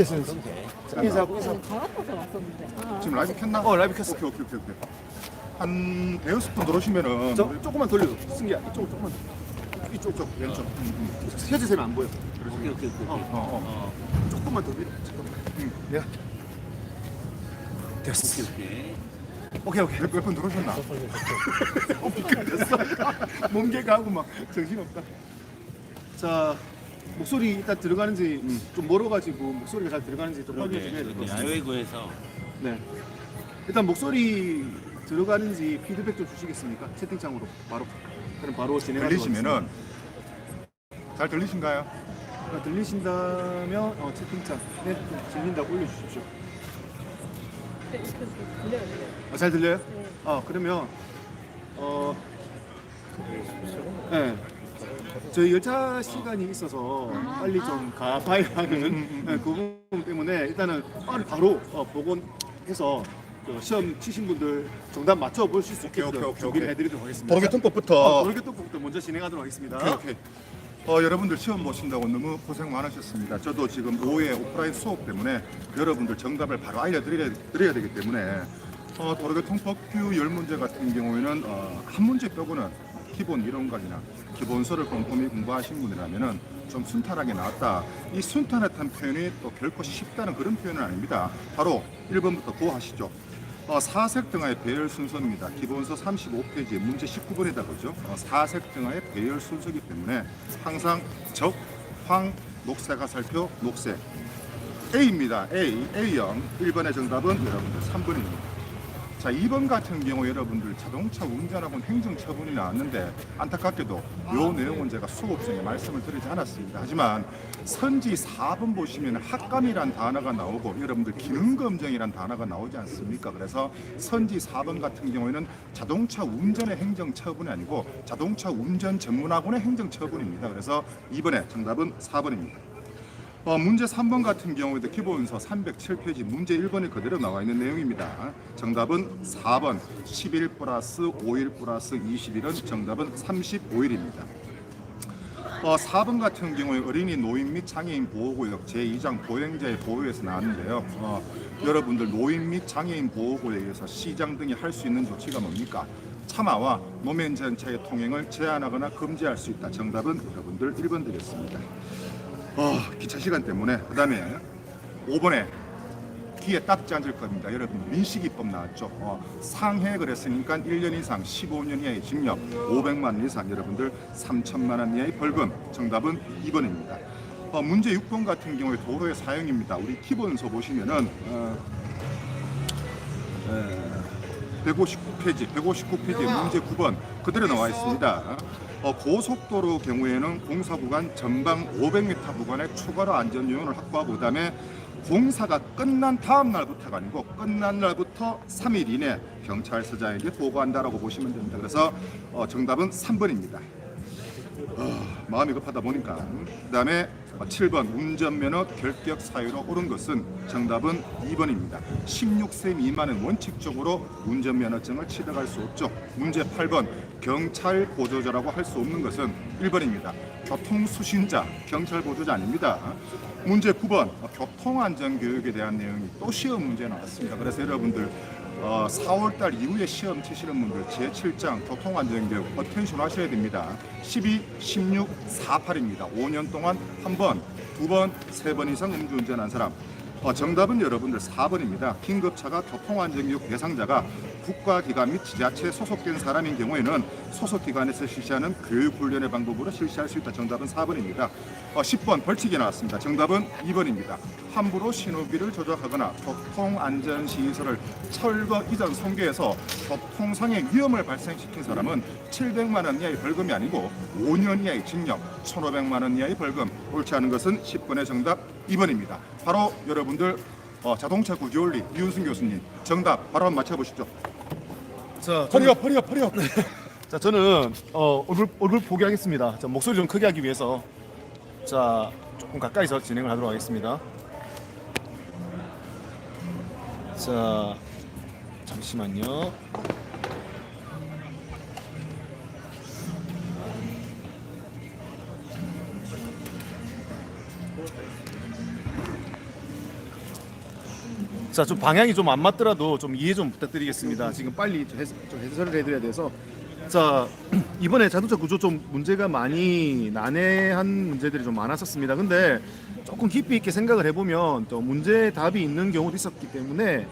됐어 됐어 인사하고 인사 갈아타서 왔었는데. 아, 지금 라이브 켰나? 어 라이브 켰어 오케이 오케이 오케이 오케이 한 대여섯 분 들어오시면은 저 조금만 돌려 승기야 이쪽으로 조금만 이쪽 쪽 왼쪽 음, 음. 세주세면 안 보여 오케이 오케이 오케이. 어, 어, 어. 조금만 더 밀어 잠깐만 응. 내가 됐어 오케이. 오케이 오케이 몇분 들어오셨나? 어, 됐어. 몸개가 하고 막 정신없다. 자 목소리 일단 들어가는지 좀 멀어가지고 목소리가 잘 들어가는지 좀 확인해 주셔야 될 것 같습니다 야외구에서 네 일단 목소리 들어가는지 피드백 좀 주시겠습니까? 채팅창으로 바로 그럼 바로 진행하도록 들리시면은 잘 들리신가요? 하겠습니다. 아, 들리신다면 어, 채팅창 네 들린다고 올려주십시오 네, 들려요, 들려요. 아, 잘 들려요? 네. 어 그러면 어 네. 저희 열차 시간이 있어서 빨리 좀 가봐야 하는 네, 그 부분 때문에 일단은 빨리 바로 어, 복원해서 그 시험 치신 분들 정답 맞춰 보실 수 오케이, 있게끔 오케이, 오케이, 준비를 오케이. 해드리도록 하겠습니다. 도로교 어, 통법부터 도로교 통법부터 먼저 진행하도록 하겠습니다. 오케이 오케이. 어, 여러분들 시험 보신다고 너무 고생 많으셨습니다. 저도 지금 오후에 오프라인 수업 때문에 여러분들 정답을 바로 알려드려야 드려야 되기 때문에 어, 도로교통법규 열 문제 같은 경우에는 어, 한 문제 빼고는 기본 이론관이나 기본서를 꼼꼼히 공부하신 분이라면은 좀 순탄하게 나왔다. 이 순탄했다는 표현이 또 결코 쉽다는 그런 표현은 아닙니다. 바로 1번부터 구하시죠. 어, 사색 등하의 배열 순서입니다. 기본서 35페이지 문제 19번에다 보죠. 어, 사색 등하의 배열 순서이기 때문에 항상 적, 황, 녹색 화살표, 녹색. A입니다. A, A형. 1번의 정답은 여러분들 3번입니다. 자, 2번 같은 경우 여러분들 자동차 운전하고는 행정처분이 나왔는데 안타깝게도 요 내용은 제가 수업생에 말씀을 드리지 않았습니다. 하지만 선지 4번 보시면 학감이란 단어가 나오고 여러분들 기능검정이란 단어가 나오지 않습니까? 그래서 선지 4번 같은 경우에는 자동차 운전의 행정처분이 아니고 자동차 운전 전문학원의 행정처분입니다. 그래서 이번에 정답은 4번입니다. 어, 문제 3번 같은 경우에도 기본서 307페이지 문제 1번이 그대로 나와 있는 내용입니다. 정답은 4번 11 플러스 5일 플러스 21은 정답은 35일입니다. 어, 4번 같은 경우에 어린이 노인 및 장애인 보호구역 제2장 보행자의 보호에서 나왔는데요. 어, 여러분들 노인 및 장애인 보호구역에서 시장 등이 할 수 있는 조치가 뭡니까? 차마와 노면 전차의 통행을 제한하거나 금지할 수 있다. 정답은 여러분들 1번 되겠습니다. 어, 기차 시간 때문에 그다음에 5번에 귀에 딱지 앉을 겁니다. 여러분 민식이법 나왔죠. 어, 상해 그랬으니까 1년 이상 15년 이하의 징역 500만 원 이상 여러분들 3천만 원 이하의 벌금 정답은 2번입니다. 어, 문제 6번 같은 경우에 도로의 사용입니다. 우리 기본서 보시면은 어, 159페이지, 159페이지 문제 9번 그대로 나와 있습니다. 어, 고속도로 경우에는 공사 구간 전방 500m 구간에 추가로 안전 요원을 확보하고 그다음에 공사가 끝난 다음 날부터가 아니고 끝난 날부터 3일 이내 경찰서장에게 보고한다라고 보시면 됩니다. 그래서 어, 정답은 3번입니다. 어, 마음이 급하다 보니까 그 다음에 7번 운전면허 결격 사유로 오른 것은 정답은 2번입니다. 16세 미만은 원칙적으로 운전면허증을 취득할 수 없죠. 문제 8번 경찰 보조자라고 할 수 없는 것은 1번입니다. 교통수신자, 경찰 보조자 아닙니다. 문제 9번 교통안전교육에 대한 내용이 또 시험 문제 나왔습니다. 그래서 여러분들 어, 4월달 이후에 시험 치시는 분들 제7장 교통안전교육 어텐션 하셔야 됩니다. 12, 16, 48입니다. 5년 동안 한 번, 두 번, 세 번 이상 음주운전한 사람. 어, 정답은 여러분들 4번입니다. 긴급차가 교통안전교육 대상자가 국가기관 및 지자체에 소속된 사람인 경우에는 소속기관에서 실시하는 교육훈련의 방법으로 실시할 수 있다. 정답은 4번입니다. 어, 10번 벌칙이 나왔습니다. 정답은 2번입니다. 함부로 신호비를 조작하거나 교통안전시설을 철거 이전 성교해서 교통상의 위험을 발생시킨 사람은 700만 원 이하의 벌금이 아니고 5년 이하의 징역, 1,500만 원 이하의 벌금. 옳지 않은 것은 10번의 정답 2번입니다. 바로 여러분들 어, 자동차 구조원리 이윤승 교수님 정답 바로 한번 맞춰보시죠. 자, 허리업 허리업 허리업. 자 저는 어, 얼굴 얼굴 포기하겠습니다. 자, 목소리 좀 크게 하기 위해서 자 조금 가까이서 진행을 하도록 하겠습니다. 자 잠시만요. 자, 좀 방향이 좀 안 맞더라도 좀 이해 좀 부탁드리겠습니다. 지금 빨리 좀 해설, 좀 해설을 해드려야 돼서. 자, 이번에 자동차 구조 좀 문제가 많이 난해한 문제들이 좀 많았었습니다. 근데 조금 깊이 있게 생각을 해보면 또 문제 답이 있는 경우도 있었기 때문에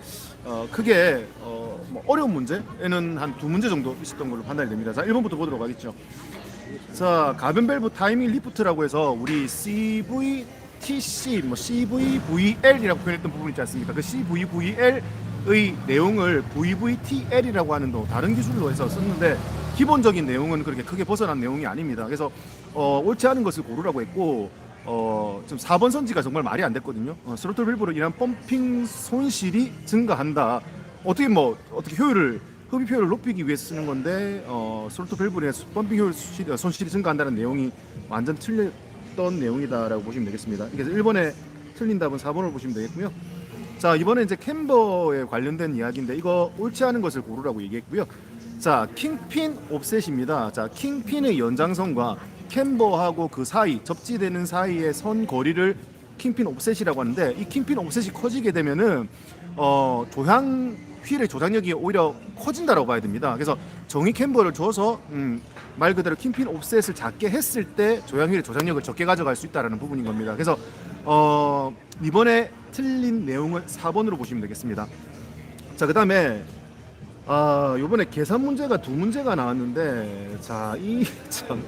어, 크게 어, 뭐 어려운 문제에는 한 두 문제 정도 있었던 걸로 판단이 됩니다. 자, 1번부터 보도록 하겠죠. 자, 가변 밸브 타이밍 리프트라고 해서 우리 CVTC, 뭐 CVVL이라고 표현했던 부분 있지 않습니까? 그 CVVL의 내용을 VVTL이라고 하는 또 다른 기술로 해서 썼는데 기본적인 내용은 그렇게 크게 벗어난 내용이 아닙니다. 그래서 어, 옳지 않은 것을 고르라고 했고 어, 좀 4번 선지가 정말 말이 안 됐거든요. 어, 스로틀 밸브로 인한 펌핑 손실이 증가한다. 어떻게 뭐 어떻게 효율을 흡입 효율을 높이기 위해서 쓰는 건데 어, 스로틀 밸브로 인해서 펌핑 효율 손실이, 손실이 증가한다는 내용이 완전 틀 렸던 내용이다라고 보시면 되겠습니다. 그래서 1번에 틀린 답은 4번을 보시면 되겠고요. 자 이번에 이제 캠버에 관련된 이야기인데 이거 옳지 않은 것을 고르라고 얘기했고요. 자 킹핀 옵셋입니다. 자 킹핀의 연장선과 캠버하고 그 사이 접지되는 사이의 선 거리를 킹핀 옵셋이라고 하는데 이 킹핀 옵셋이 커지게 되면은 어 조향 휠의 조작력이 오히려 커진다라고 봐야 됩니다. 그래서 정의 캠버를 줘서 음, 말 그대로 킹핀 옵셋을 작게 했을 때 조향 휠의 조작력을 적게 가져갈 수 있다라는 부분인 겁니다. 그래서 어, 이번에 틀린 내용을 4번으로 보시면 되겠습니다. 자, 그다음에 아, 요번에 계산 문제가 두 문제가 나왔는데 자, 이 참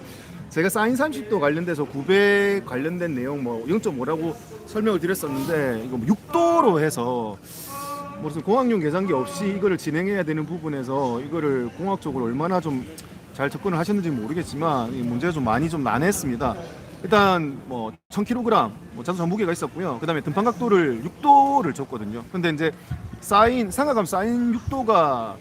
제가 사인 30도 관련돼서 900 관련된 내용 뭐 0.5라고 설명을 드렸었는데 이거 뭐 6도로 해서 무슨 공학용 계산기 없이 이거를 진행해야 되는 부분에서 이거를 공학적으로 얼마나 좀 잘 접근을 하셨는지 모르겠지만 이 문제가 좀 많이 좀 난해했습니다. 일단 뭐 1000kg 뭐 자동차 무게가 있었고요. 그다음에 등판 각도를 6도를 줬거든요. 근데 이제 사인 상하감 사인 6도가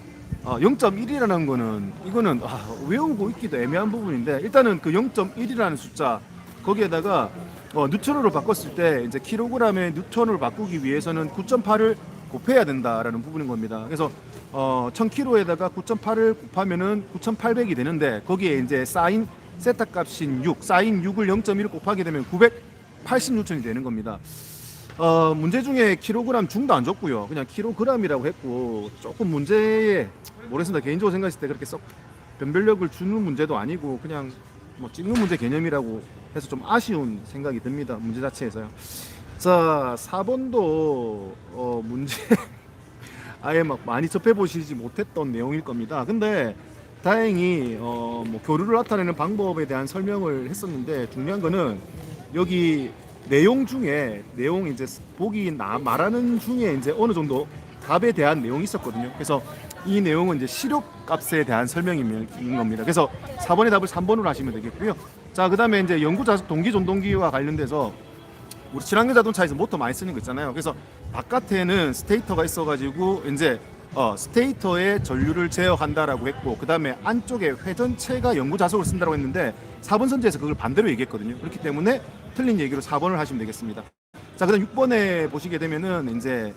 어, 0.1이라는 거는 이거는 아, 외우고 있기도 애매한 부분인데 일단은 그 0.1이라는 숫자 거기에다가 어, 뉴턴으로 바꿨을 때 이제 킬로그램의 뉴턴으로 바꾸기 위해서는 9.8을 곱해야 된다라는 부분인 겁니다. 그래서 어, 1000kg에다가 9.8을 곱하면은 9,800이 되는데 거기에 이제 사인 세타 값인 6, 사인 6을 0.1을 곱하게 되면 980뉴턴이 되는 겁니다. 어, 문제 중에 킬로그램 중도 안 줬고요. 그냥 킬로그램이라고 했고 조금 문제에 모르겠습니다. 개인적으로 생각했을 때 그렇게 썩 변별력을 주는 문제도 아니고 그냥 뭐 찍는 문제 개념이라고 해서 좀 아쉬운 생각이 듭니다. 문제 자체에서요. 자, 4번도 어, 문제 아예 막 많이 접해 보시지 못했던 내용일 겁니다. 근데 다행히 어, 뭐 교류를 나타내는 방법에 대한 설명을 했었는데 중요한 거는 여기 내용 중에 내용 이제 보기 나 말하는 중에 이제 어느 정도 답에 대한 내용이 있었거든요. 그래서 이 내용은 이제 시력 값에 대한 설명인 겁니다. 그래서 4번의 답을 3번으로 하시면 되겠고요. 자, 그다음에 이제 연구 자석 동기 전동기와 관련돼서 우리 친환경 자동차에서 모터 많이 쓰는 거 있잖아요. 그래서 바깥에는 스테이터가 있어가지고 이제 어, 스테이터에 전류를 제어한다라고 했고 그 다음에 안쪽에 회전체가 연구 자석을 쓴다고 했는데 4번 선지에서 그걸 반대로 얘기했거든요. 그렇기 때문에 틀린 얘기로 4번을 하시면 되겠습니다. 자, 그다음 6번에 보시게 되면은 이제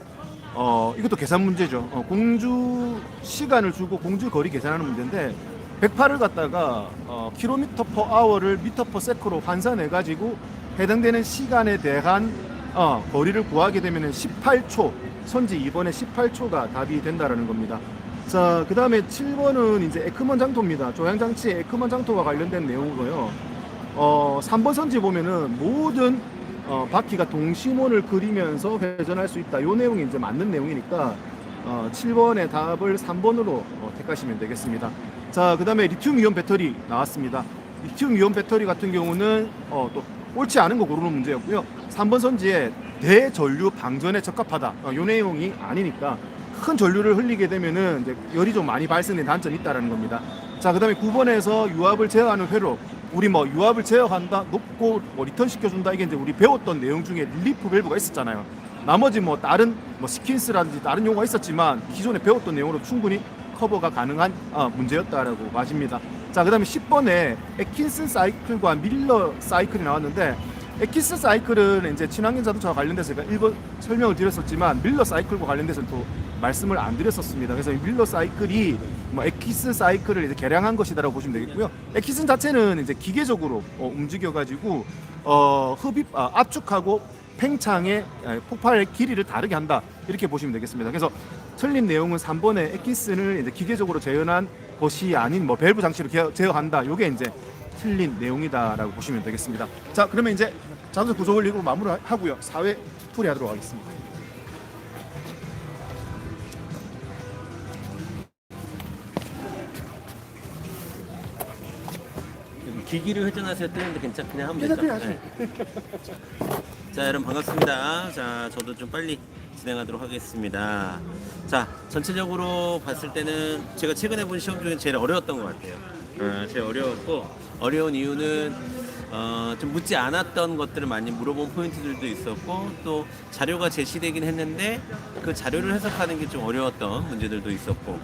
어, 이것도 계산 문제죠. 어, 공주 시간을 주고 공주 거리 계산하는 문제인데 108을 갖다가 어, 킬로미터 퍼 아워를 미터 퍼 세크로 환산해 가지고 해당되는 시간에 대한 어, 거리를 구하게 되면은 18초 선지 2번에 18초가 답이 된다라는 겁니다. 자, 그 다음에 7번은 이제 에크먼 장토입니다. 조향 장치의 에크먼 장토와 관련된 내용이고요. 어, 3번 선지 보면은 모든 어, 바퀴가 동심원을 그리면서 회전할 수 있다. 요 내용이 이제 맞는 내용이니까 어, 7번의 답을 3번으로 어, 택하시면 되겠습니다. 자, 그 다음에 리튬 이온 배터리 나왔습니다. 리튬 이온 배터리 같은 경우는 어, 또 옳지 않은 거 고르는 문제였고요. 3번 선지에 대전류 방전에 적합하다. 어, 요 내용이 아니니까 큰 전류를 흘리게 되면은 이제 열이 좀 많이 발생된 단점이 있다라는 겁니다. 자, 그다음에 9번에서 유압을 제어하는 회로 우리 뭐 유압을 제어한다, 높고 뭐 리턴 시켜준다 이게 이제 우리 배웠던 내용 중에 릴리프 밸브가 있었잖아요. 나머지 뭐 다른 뭐 스킨스라든지 다른 용어가 있었지만 기존에 배웠던 내용으로 충분히 커버가 가능한 어, 문제였다라고 마십니다. 자, 그 다음에 10번에 에킨슨 사이클과 밀러 사이클이 나왔는데 에키스 사이클은 이제 친환경 자동차와 관련돼서 제가 일번 설명을 드렸었지만 밀러 사이클과 관련돼서는 또 말씀을 안 드렸었습니다. 그래서 이 밀러 사이클이 뭐 에키스 사이클을 이제 개량한 것이다라고 보시면 되겠고요. 에키스 자체는 이제 기계적으로 어, 움직여가지고 어, 흡입 아, 압축하고 팽창의 에, 폭발 길이를 다르게 한다 이렇게 보시면 되겠습니다. 그래서 틀린 내용은 3번에 엑기스를 이제 기계적으로 재현한 것이 아닌 뭐 밸브 장치로 개- 제어한다. 이게 이제 틀린 내용이다라고 보시면 되겠습니다. 자 그러면 이제 자동차 구조 원리로 마무리하고요. 사회 풀이하도록 하겠습니다. 기기를 회전하세요 뜨는데 괜찮 그냥 하면 그냥 되죠. 네. 자 여러분 반갑습니다. 자 저도 좀 빨리 진행하도록 하겠습니다. 자 전체적으로 봤을 때는 제가 최근에 본 시험 중에 제일 어려웠던 것 같아요. 어, 제일 어려웠고 어려운 이유는 어, 좀 묻지 않았던 것들을 많이 물어본 포인트들도 있었고 또 자료가 제시되긴 했는데 그 자료를 해석하는 게 좀 어려웠던 문제들도 있었고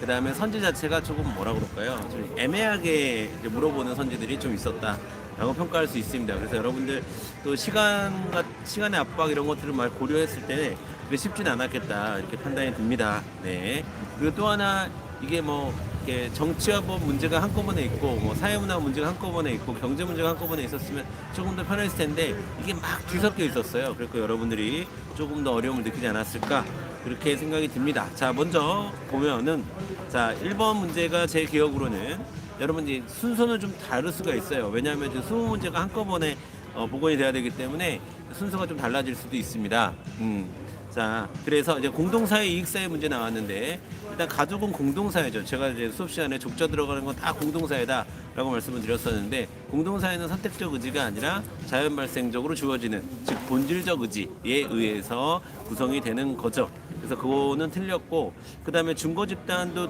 그 다음에 선지 자체가 조금 뭐라 그럴까요? 좀 애매하게 물어보는 선지들이 좀 있었다. 라고 평가할 수 있습니다. 그래서 여러분들 또 시간과 시간의 압박 이런 것들을 말 고려했을 때 그게 쉽진 않았겠다 이렇게 판단이 듭니다. 네. 그리고 또 하나 이게 뭐 이렇게 정치화법 문제가 한꺼번에 있고 뭐 사회문화 문제가 한꺼번에 있고 경제 문제가 한꺼번에 있었으면 조금 더 편했을 텐데 이게 막 뒤섞여 있었어요. 그래서 여러분들이 조금 더 어려움을 느끼지 않았을까 그렇게 생각이 듭니다. 자 먼저 보면은 자 1번 문제가 제 기억으로는 여러분 이제 순서는 좀 다를 수가 있어요. 왜냐하면 이제 20문제가 한꺼번에 어, 복원이 돼야 되기 때문에 순서가 좀 달라질 수도 있습니다. 음. 자, 그래서 이제 공동사회 이익사회 문제 나왔는데 일단 가족은 공동사회죠. 제가 이제 수업 시간에 족자 들어가는 건 다 공동사회다라고 말씀을 드렸었는데 공동사회는 선택적 의지가 아니라 자연 발생적으로 주어지는 즉 본질적 의지에 의해서 구성이 되는 거죠. 그래서 그거는 틀렸고 그다음에 중고 집단도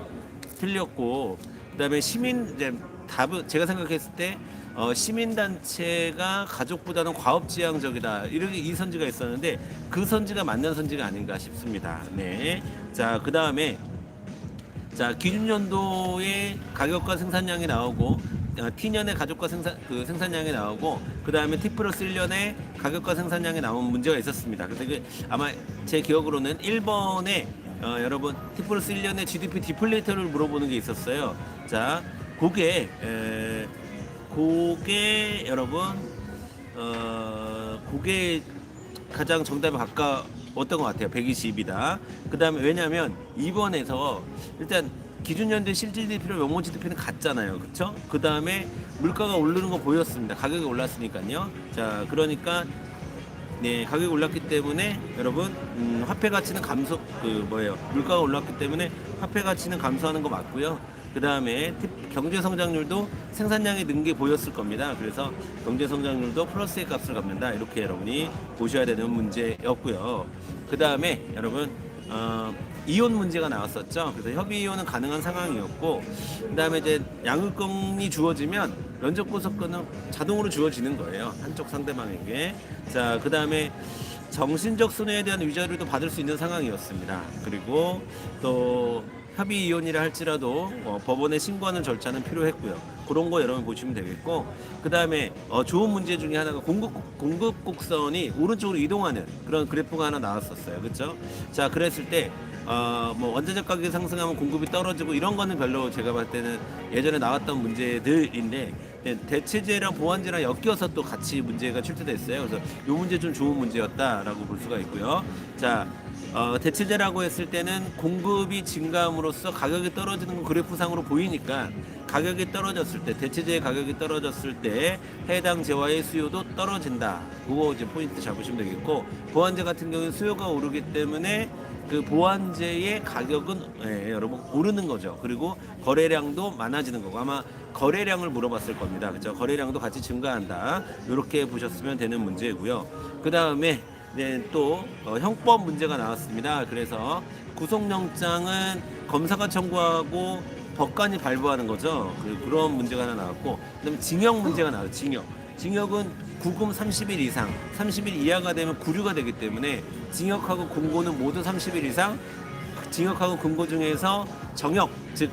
틀렸고 그다음에 시민 이제 답은 제가 생각했을 때 어, 시민단체가 가족보다는 과업지향적이다 이렇게 이 선지가 있었는데 그 선지가 맞는 선지가 아닌가 싶습니다. 네. 자 그 다음에 자 기준연도의 가격과 생산량이 나오고 어, T년의 가격과 생산 그 생산량이 나오고 그 다음에 T 플러스 1년의 가격과 생산량이 나온 문제가 있었습니다. 그래서 그 아마 제 기억으로는 1번에 어, 여러분 T 플러스 1년의 GDP 디플레이터를 물어보는 게 있었어요. 자 그게 에, 그게 여러분 어 그게 가장 정답에 가까웠던 것 같아요. 120이다. 그 다음에 왜냐하면 2번에서 일단 기준연대 실질 지표, 명목 지표는 같잖아요. 그쵸? 그 다음에 물가가 오르는 거 보였습니다. 가격이 올랐으니까요. 자, 그러니까 네, 가격이 올랐기 때문에 여러분 음, 화폐 가치는 감소 그 뭐예요? 물가가 올랐기 때문에 화폐 가치는 감소하는 거 맞고요. 그 다음에 경제 성장률도 생산량이 는 게 보였을 겁니다. 그래서 경제 성장률도 플러스의 값을 갖는다. 이렇게 여러분이 보셔야 되는 문제였고요. 그 다음에 여러분 어, 이혼 문제가 나왔었죠. 그래서 협의 이혼은 가능한 상황이었고, 그 다음에 이제 양육권이 주어지면 면접 보석권은 자동으로 주어지는 거예요. 한쪽 상대방에게. 자, 그 다음에 정신적 손해에 대한 위자료도 받을 수 있는 상황이었습니다. 그리고 또 협의 이혼이라 할지라도 어, 법원에 신고하는 절차는 필요했고요. 그런 거 여러분 보시면 되겠고, 그 다음에 어, 좋은 문제 중에 하나가 공급 공급 곡선이 오른쪽으로 이동하는 그런 그래프가 하나 나왔었어요. 그렇죠? 자, 그랬을 때. 어, 뭐 원자재 가격이 상승하면 공급이 떨어지고 이런 거는 별로 제가 봤을 때는 예전에 나왔던 문제들인데 네, 대체재랑 보완재랑 엮여서 또 같이 문제가 출제됐어요. 그래서 이 문제 좀 좋은 문제였다라고 볼 수가 있고요. 자, 어, 대체재라고 했을 때는 공급이 증가함으로써 가격이 떨어지는 건 그래프상으로 보이니까 가격이 떨어졌을 때 대체재의 가격이 떨어졌을 때 해당 재화의 수요도 떨어진다. 그거 이제 포인트 잡으시면 되겠고 보완재 같은 경우는 수요가 오르기 때문에 그 보완재의 가격은 예, 여러분 오르는 거죠. 그리고 거래량도 많아지는 거고 아마 거래량을 물어봤을 겁니다. 그렇죠? 거래량도 같이 증가한다. 이렇게 보셨으면 되는 문제고요. 그 다음에 네, 또 어, 형법 문제가 나왔습니다. 그래서 구속영장은 검사가 청구하고 법관이 발부하는 거죠. 그, 그런 문제가 하나 나왔고, 그다음에 징역 문제가 나와요. 징역. 징역은 구금 30일 이상, 30일 이하가 되면 구류가 되기 때문에 징역하고 공고는 모두 30일 이상, 징역하고 금고 중에서 정역 즉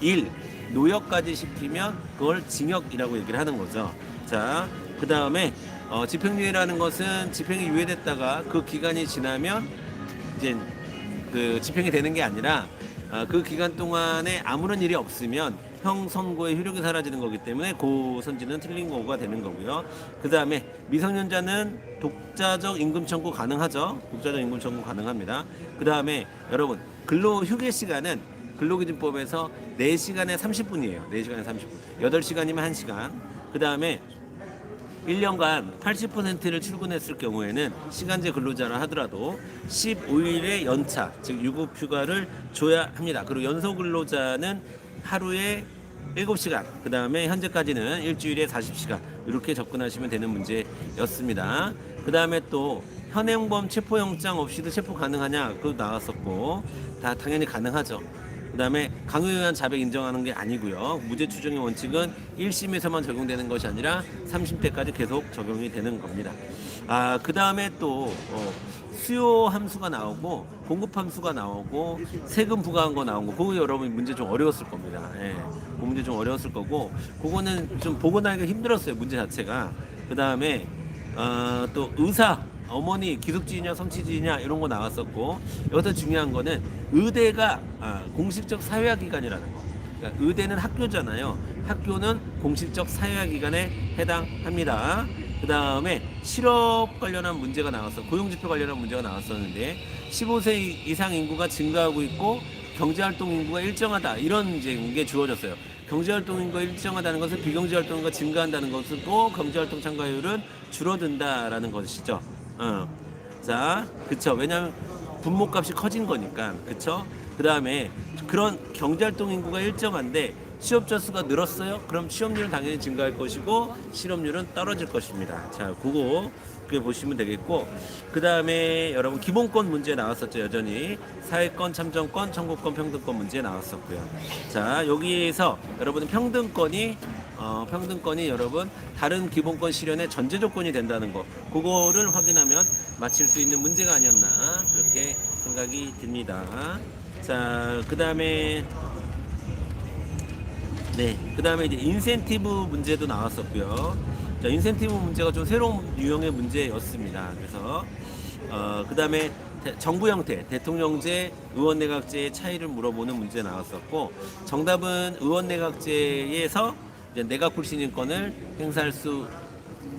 일, 노역까지 시키면 그걸 징역이라고 얘기를 하는 거죠. 자, 그 다음에 어, 집행유예라는 것은 집행이 유예됐다가 그 기간이 지나면 이제 그 집행이 되는 게 아니라 어, 그 기간 동안에 아무런 일이 없으면 형 선고의 효력이 사라지는 거기 때문에 고선지는 틀린 거가 되는 거고요. 그 다음에 미성년자는 독자적 임금 청구 가능하죠. 독자적 임금 청구 가능합니다. 그 다음에 여러분 근로 휴게 시간은 근로기준법에서 4시간에 30분이에요. 4시간에 30분. 8시간이면 1시간. 그 다음에 1년간 80%를 출근했을 경우에는 시간제 근로자라 하더라도 15일의 연차, 즉 유급 휴가를 줘야 합니다. 그리고 연속 근로자는 하루에 7시간, 그 다음에 현재까지는 일주일에 40시간 이렇게 접근하시면 되는 문제였습니다. 그 다음에 또 현행범 체포영장 없이도 체포 가능하냐 그거 나왔었고 다 당연히 가능하죠. 그다음에 강요에 의한 자백 인정하는 게 아니고요. 무죄 추정의 원칙은 1심에서만 적용되는 것이 아니라 3심 때까지 계속 적용이 되는 겁니다. 아, 그다음에 또 어, 수요 함수가 나오고 공급 함수가 나오고 세금 부과한 거 나온 거 그거 여러분 문제 좀 어려웠을 겁니다. 예. 그 문제 좀 어려웠을 거고 그거는 좀 복원하기가 힘들었어요. 문제 자체가. 그다음에 어, 또 의사 어머니 기숙지냐 성취지냐 이런 거 나왔었고 여기서 중요한 거는 의대가 아, 공식적 사회화 기관이라는 거. 그러니까 의대는 학교잖아요. 학교는 공식적 사회화 기관에 해당합니다. 그 다음에 실업 관련한 문제가 나왔어. 고용지표 관련한 문제가 나왔었는데 15세 이상 인구가 증가하고 있고 경제활동 인구가 일정하다 이런 이제 게 주어졌어요. 경제활동 인구가 일정하다는 것은 비경제활동 인구가 증가한다는 것은 또 경제활동 참가율은 줄어든다라는 것이죠. 어. 자, 그쵸. 왜냐하면 분모값이 커진 거니까, 그쵸. 그 다음에 그런 경제활동 인구가 일정한데 취업자 수가 늘었어요. 그럼 취업률은 당연히 증가할 것이고 실업률은 떨어질 것입니다. 자, 그거 그게 보시면 되겠고 그 다음에 여러분 기본권 문제 나왔었죠 여전히 사회권, 참정권, 청구권, 평등권 문제 나왔었고요. 자 여기에서 여러분 평등권이 어, 평등권이 여러분 다른 기본권 실현의 전제 조건이 된다는 거 그거를 확인하면 맞힐 수 있는 문제가 아니었나 그렇게 생각이 듭니다. 자, 그 다음에 네, 그 다음에 이제 인센티브 문제도 나왔었고요. 자, 인센티브 문제가 좀 새로운 유형의 문제였습니다. 그래서 어, 그 다음에 정부 형태, 대통령제, 의원내각제의 차이를 물어보는 문제 나왔었고 정답은 의원내각제에서 이제 내각 불신인권을 행사할 수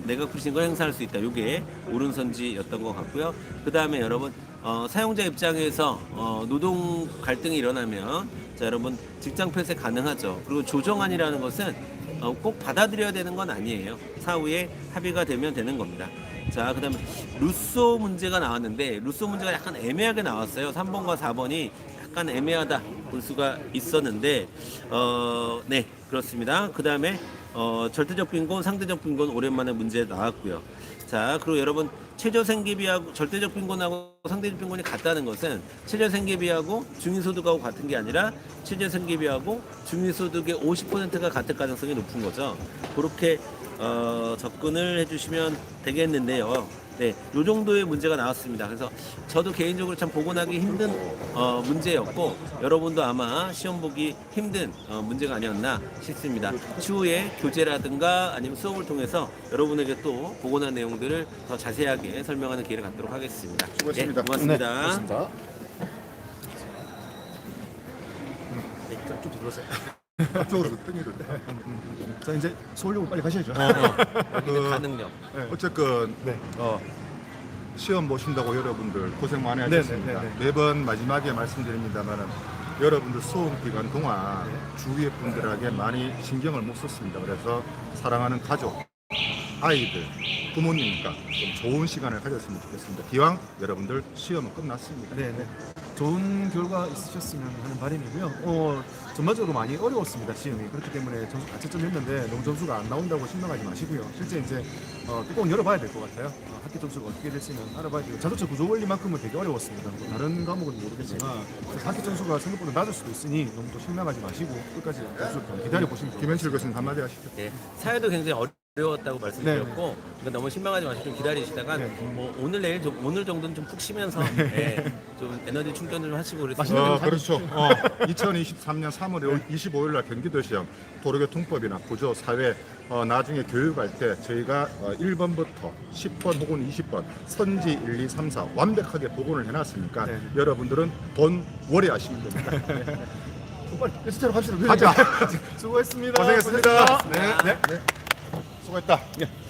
내각 불신인권을 행사할 수 있다. 이게 오른선지였던 것 같고요. 그 다음에 여러분 어, 사용자 입장에서 어, 노동 갈등이 일어나면 자 여러분 직장 폐쇄 가능하죠. 그리고 조정안이라는 것은 어, 꼭 받아들여야 되는 건 아니에요. 사후에 합의가 되면 되는 겁니다. 자, 그 다음에 루소 문제가 나왔는데, 루소 문제가 약간 애매하게 나왔어요. 3번과 4번이 약간 애매하다 볼 수가 있었는데, 어, 네, 그렇습니다. 그 다음에, 어, 절대적 빈곤, 상대적 빈곤 오랜만에 문제 나왔고요. 자, 그리고 여러분, 최저 생계비하고 절대적 빈곤하고 상대적 빈곤이 같다는 것은 최저 생계비하고 중위소득하고 같은 게 아니라 최저 생계비하고 중위소득의 50%가 같을 가능성이 높은 거죠. 그렇게 어, 접근을 해주시면 되겠는데요. 네, 요 정도의 문제가 나왔습니다. 그래서 저도 개인적으로 참 복원하기 힘든 어, 문제였고 여러분도 아마 시험 보기 힘든 어, 문제가 아니었나 싶습니다. 추후에 교재라든가 아니면 수업을 통해서 여러분에게 또 복원한 내용들을 더 자세하게 설명하는 기회를 갖도록 하겠습니다. 수고하셨습니다. 네, 고맙습니다. 네, 고맙습니다. 좀 들어오세요. 앞쪽으로 땡기던데. 자 이제 서울역으로 빨리 가셔야죠. 여기는 가능력. 어쨌건 네. 어, 시험 보신다고 여러분들 고생 많이 네, 하셨습니다. 네, 네, 네. 매번 마지막에 말씀드립니다만은 여러분들 수험 기간 동안 주위의 분들에게 많이 신경을 못 썼습니다. 그래서 사랑하는 가족, 아이들, 부모님과 좀 좋은 시간을 가졌으면 좋겠습니다. 기왕 여러분들 시험은 끝났습니다. 네, 네. 좋은 결과 있으셨으면 하는 바람이고요. 어, 전반적으로 많이 어려웠습니다, 시험이. 그렇기 때문에 점수 가채점 했는데 너무 점수가 안 나온다고 실망하지 마시고요. 실제 이제 어, 뚜껑 열어봐야 될 것 같아요. 어, 학기 점수가 어떻게 될지는 알아봐야 되고 자동차 구조 원리만큼은 되게 어려웠습니다. 뭐 다른 과목은 모르겠지만 학기 점수가 생각보다 낮을 수도 있으니 너무 또 실망하지 마시고 끝까지 점수 기다려 보시면 좋겠습니다. 김현철 교수님 한마디 하시죠. 네, 사회도 굉장히 어려 웠다고 말씀드렸고 그러니까 너무 실망하지 마시고 좀 기다리시다가 네. 뭐 오늘 내일 좀 오늘 정도는 좀 푹 쉬면서 네, 좀 에너지 충전을 좀 하시고 그랬으면 어, 그렇죠. 어, 2023년 3월 25일 날 경기도 시험 도로교통법이나 구조 사회 어, 나중에 교육할 때 저희가 어, 1번부터 10번 혹은 20번 선지 1, 2, 3, 4 완벽하게 복원을 해놨으니까 네. 여러분들은 돈 월에 하시면 됩니다. 빨리 열차로 갑시다. 가자. 수고했습니다. 고생했습니다. 네, 네, 네. 수고했다. 그